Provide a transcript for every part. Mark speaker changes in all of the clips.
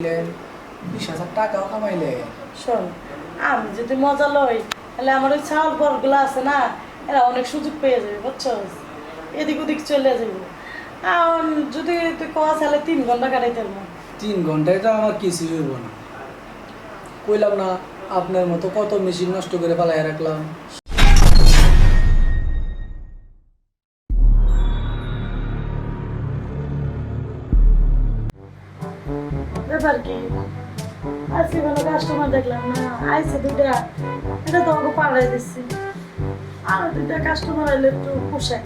Speaker 1: দিলেন বিশ হাজার টাকাও কামাইলে
Speaker 2: শোন আমি যদি মজা লই তাহলে আমার ওই ছাল বরগুলো আছে না এরা অনেক সুযোগ পেয়ে যাবে বুঝছ এদিক ওদিক চলে যাবে আর যদি তুই কোয়া তাহলে তিন ঘণ্টা কাটাইতে পারব
Speaker 1: তিন ঘন্টায় তো আমার কিছুই হইব না। কইলাম না আপনার মতো কত মেশিন নষ্ট করে পালাই রাখলাম।
Speaker 2: ব্যাপার কি? আজকে কোনো কাস্টমার দেখলাম না আইসে দুইটা এটা তো আমাকে পাড়াই দিচ্ছি আর দুইটা কাস্টমার এলে একটু পোশাক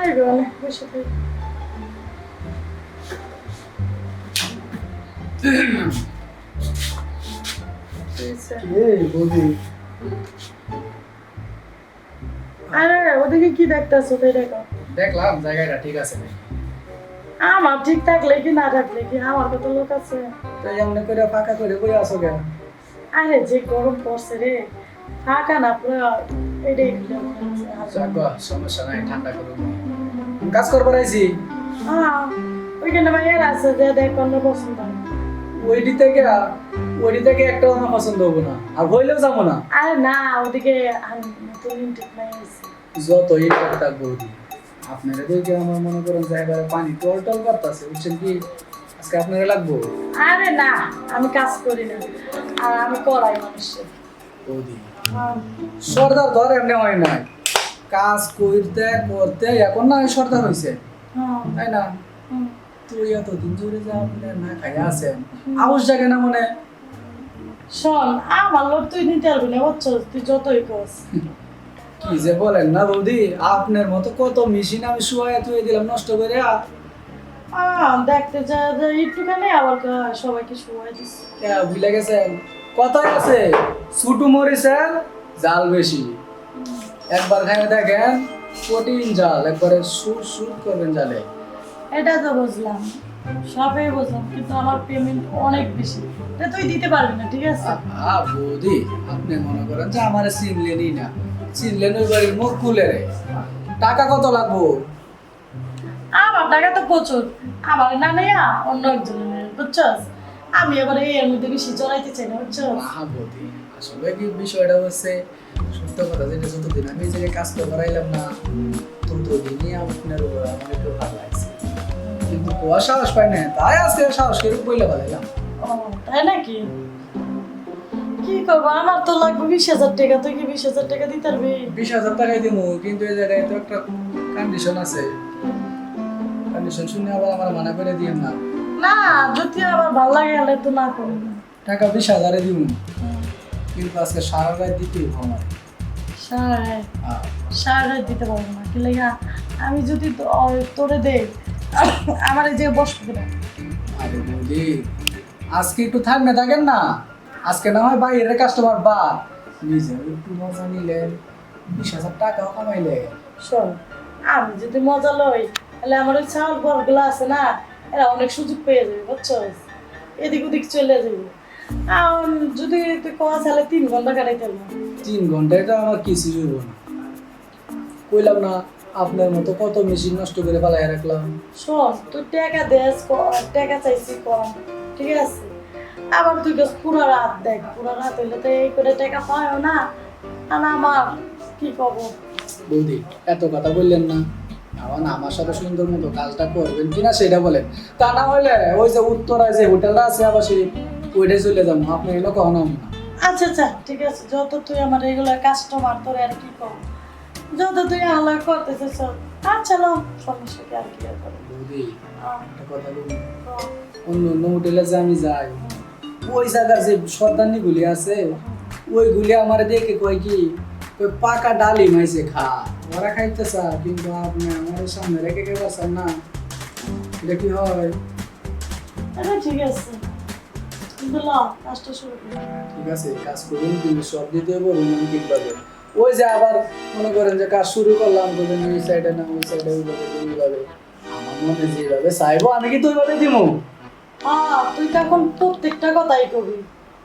Speaker 2: আইবে অনেক বসে থাকি।
Speaker 1: এই বৌদি।
Speaker 2: আরে ওদিকে কি দেখতেছো? তাই দেখো।
Speaker 1: দেখলাম জায়গাটা ঠিক আছে
Speaker 2: আমার ঠিক থাকলে কি না থাকলে কি? আমার কত লোক আছে।
Speaker 1: এমনি করে ফাঁকা করে কই আসো কেন?
Speaker 2: আরে যে গরম পড়ছে রে ফাঁকা না পুরো এটাই
Speaker 1: সমস্যা নাই ঠান্ডা কাজ করবার আইছি।
Speaker 2: হ্যাঁ, ওইখানে ভাইয়ার আছে যে দেখ অন্য পছন্দ।
Speaker 1: ওইটি থেকে ওইটি থেকে একটাও আমার পছন্দ হব না। আর হইলেও যাব না।
Speaker 2: আরে না ওদিকে আমি নতুন ঠিক নাই। আছে
Speaker 1: যতই থাক বৌদি আপনারা দেখে আমার মনে করেন যে এবারে পানি টল টল করতেছে বুঝছেন কি? আজকে আপনারা লাগবো?
Speaker 2: আরে না আমি কাজ করি না। আর আমি করাই মানুষের হ্যাঁ,
Speaker 1: সর্দার ধর এমনি হয় না কাজ করতে করতে এখন না সর্দার হয়েছে
Speaker 2: হ্যাঁ,
Speaker 1: তাই না। তুই এতদিন ধরে যা আপনি না খাইয়া আছেন। আউস জাগে না মনে?
Speaker 2: শোন আমার লোক তুই নিতে পারবি না বুঝছ? তুই যতই কস
Speaker 1: কি যে বলেন না বৌদি? আপনার মতো কত মেশিন আমি শুয়ে তুই দিলাম নষ্ট করে
Speaker 2: দেখতে যা একটুখানি আবার সবাইকে দিচ্ছি
Speaker 1: ভুলে গেছেন? কথাই আছে ছুটু মরিছেন জাল বেশি। একবার খাইয়ে দেখেন জাল একবারে করবেন জালে।
Speaker 2: এটা তো বুঝলাম সবই বুঝলাম কিন্তু আমার পেমেন্ট অনেক বেশি। এটা তুই দিতে পারবি না ঠিক আছে?
Speaker 1: আ বৌদি আপনি মনে করেন যে আমার চিনলেনই না। চিনলেন ওই বাড়ির মুখ খুলে রে। টাকা কত লাগবো?
Speaker 2: আমার টাকা তো প্রচুর। আমার না নেয়া অন্য একজনের বুঝছস? আমি এবার এর মধ্যে বেশি চড়াইতে চাই না বুঝছস?
Speaker 1: আহা বৌদি আসলে কি বিষয়টা হচ্ছে সত্য কথা যেটা যতদিন আমি এই জায়গায় কাজ করে বেড়াইলাম না ততদিনই আপনার উপর আমার একটু ভালো লাগছে। কিন্তু কোয়া সাহস পাই না তাই আজকে সাহস করে বইলে বেড়াইলাম
Speaker 2: ও তাই নাকি? কি করব? আমার তো লাগবে বিশ হাজার টাকা তুই কি বিশ হাজার টাকা দিতে পারবি?
Speaker 1: বিশ হাজার টাকাই দিব কিন্তু এই জায়গায় তো একটা কন্ডিশন আছে। কন্ডিশন শুনে আবার আমার মানা করে না।
Speaker 2: না যদি আবার ভালো লাগে তাহলে তো না করবি।
Speaker 1: টাকা বিশ হাজারে দিব কিন্তু আজকে সারা রাত দিতেই আমার
Speaker 2: সারা সারা রাত দিতে পারব না। কি লেগা আমি যদি তোরে দে আমার এই যে বসবে না।
Speaker 1: আরে বৌদি আজকে একটু থাকবে থাকেন না? আজকে না হয় বাইরের কাস্টমার বা নিজে একটু মজা নিলেন বিশ হাজার টাকাও কামাইলে।
Speaker 2: শোন আমি যদি মজা লই তাহলে আমার ওই ছাল বরগুলো আছে না এরা অনেক সুযোগ পেয়ে যাবে বুঝছ? এদিক ওদিক চলে যাবে। আর যদি তুই কোয়া তাহলে তিন ঘণ্টা কাটাইতে
Speaker 1: তিন ঘন্টায় তো আমার কিছুই হইব না। কইলাম না আপনার মতো কত মেশিন নষ্ট করে পালাই রাখলাম।
Speaker 2: শোন তুই টাকা দেস টাকা চাইছি কম ঠিক আছে? আবার তুই গেছ পুরো রাত দেখ পুরো রাত হইলে তো এই করে টাকা পায়ও না। আর আমার কি কব?
Speaker 1: বৌদি এত কথা বললেন না। এখন আমার সাথে সুন্দর মতো কাজটা করবেন কিনা সেটা বলেন। তা না হলে ওই যে উত্তরায় যে হোটেলটা আছে আবার সেই ওইটাই চলে যাব। আপনি এলো কখনো
Speaker 2: আচ্ছা আচ্ছা ঠিক আছে। যত তুই আমার রেগুলার কাস্টমার তোর আর কি কব? যত তুই আলাদা করতেছিস আচ্ছা লো সমস্যা কি আর কি?
Speaker 1: বৌদি একটা কথা বলুন অন্য অন্য হোটেলে যে আমি যাই ওই জায়গার যে সর্দানি গুলি আছে ওইগুলি আমার দেখে কয় কি কই পাকা ডালি মাইছে খা। ওরা খাইতে চা কিন্তু আপনি আমার সামনে রেখে কে পারছেন না। এটা কি হয়?
Speaker 2: আচ্ছা ঠিক আছে। কিন্তু
Speaker 1: ঠিক আছে কাজ করুন কিন্তু সব দিতে হবে রোমান্টিক ভাবে ওই যে আবার মনে করেন যে কাজ শুরু করলাম বলেন ওই সাইডে না ওই সাইডে ওইভাবে ওইভাবে। আমার মনে যেভাবে চাইব আমি কি তো ওইভাবে দিব
Speaker 2: আহ তুই তো এখন প্রত্যেকটা কথাই কবি।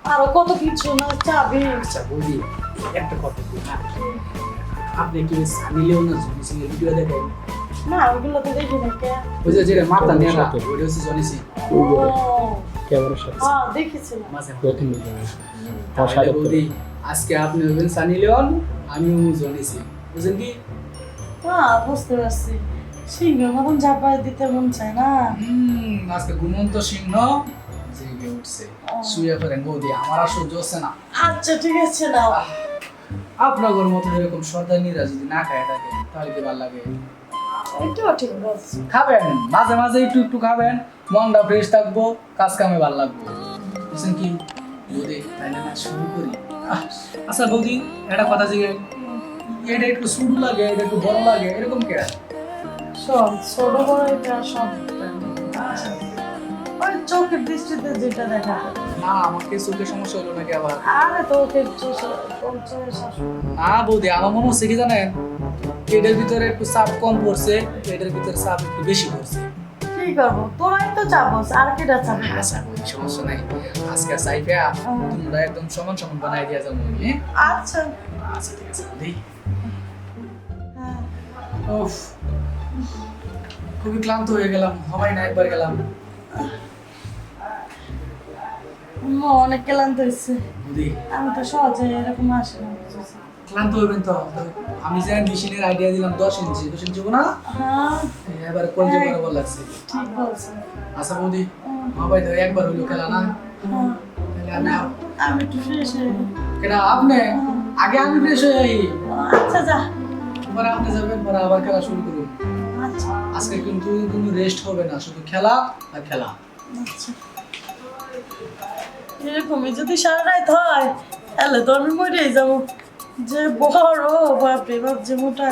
Speaker 2: আরও কত কিছু না চাবি।
Speaker 1: আচ্ছা বলি একটা কথা বলি, হ্যাঁ। আপনি কি সানি লিওনার ভিডিও দেখেন?
Speaker 2: না ওগুলো তো দেখি না কে।
Speaker 1: ওই যে যেটা মাথা নেড়া ওইটা হচ্ছে জনি সিং।
Speaker 2: ও।
Speaker 3: ক্যামেরার সাথে।
Speaker 2: হ্যাঁ দেখেছিলাম।
Speaker 1: মাঝে।
Speaker 3: প্রথম
Speaker 1: বৌদি আজকে আপনি হবেন সানি লিওন আমি জনি সিং। বুঝলেন কি?
Speaker 2: হ্যাঁ বুঝতে পারছি। সিংহের মতন ঝাঁপায় দিতে মন চায় না।
Speaker 1: হুম, আজকে ঘুমন্ত সিংহ। জেগে উঠছে। শুয়ে ফেলেন বৌদি আমার আর সহ্য হচ্ছে না।
Speaker 2: আচ্ছা ঠিক আছে নাও।
Speaker 1: আপনার মতো এরকম সর্দারনিরা যদি না খায় থাকে তাহলে কি ভালো লাগে?
Speaker 2: এটাও ঠিক বলছি।
Speaker 1: খাবেন মাঝে মাঝে একটু একটু খাবেন। মনটা ফ্রেশ থাকব কাজ কামে ভালো লাগবে। বুঝছেন কি? বৌদি তাইলে না শুরু করি। আচ্ছা বৌদি একটা কথা জিগে। এটা একটু শুরু লাগে এটা একটু বড় লাগে এরকম কে?
Speaker 2: শোন ছোট বড় এটা সব ওই চোখের দৃষ্টিতে যেটা দেখা যায়।
Speaker 1: না আমাকে চোখে সমস্যা হলো নাকি আবার?
Speaker 2: আরে তো ওকে চোখে- তোর চোখে শাশুড়ি।
Speaker 1: না বৌদি আমার মনে হচ্ছে কি জানেন? এটার ভিতরে একটু চাপ কম পড়ছে এটার ভিতরে চাপ একটু বেশি পড়ছে।
Speaker 2: কি করব? তোরাই তো চাপস আর কেটা চাপ?
Speaker 1: আচ্ছা সমস্যা নাই। আজকে চাইপে তোমরা একদম সমান সমান বানাই দিয়া যাব হ্যাঁ?
Speaker 2: আচ্ছা।
Speaker 1: আচ্ছা ঠিক আছে বৌদি। উফ। খুবই ক্লান্ত হয়ে গেলাম হবাই না একবার গেলাম।
Speaker 2: অনেক ক্লান্ত হয়েছে। আমি তো সহজে এরকম আসি না
Speaker 1: ক্লান্ত হইবেন তো আমি যে মেশিনের আইডিয়া দিলাম দশ ইঞ্চি দশ ইঞ্চি না?
Speaker 2: হ্যাঁ।
Speaker 1: এবার কলজে বরাবর লাগছে। আচ্ছা বৌদি হবাই তো একবার হইল খেলা না?
Speaker 2: হ্যাঁ,
Speaker 1: আমি
Speaker 2: একটু ফ্রেশ হয়ে
Speaker 1: আপনি? আগে আমি ফ্রেশ হয়ে
Speaker 2: আচ্ছা যা।
Speaker 1: পরে আপনি যাবেন পরে আবার খেলা শুরু করুন। আজকে কিন্তু কোনো রেস্ট হবে না, শুধু খেলা আর খেলা।
Speaker 2: আচ্ছা। এরকমই যদি সারা রাত হয়, তাহলে তো আমি মরেই যাব। যে বড় বাপরে বাপ, যে মোটা।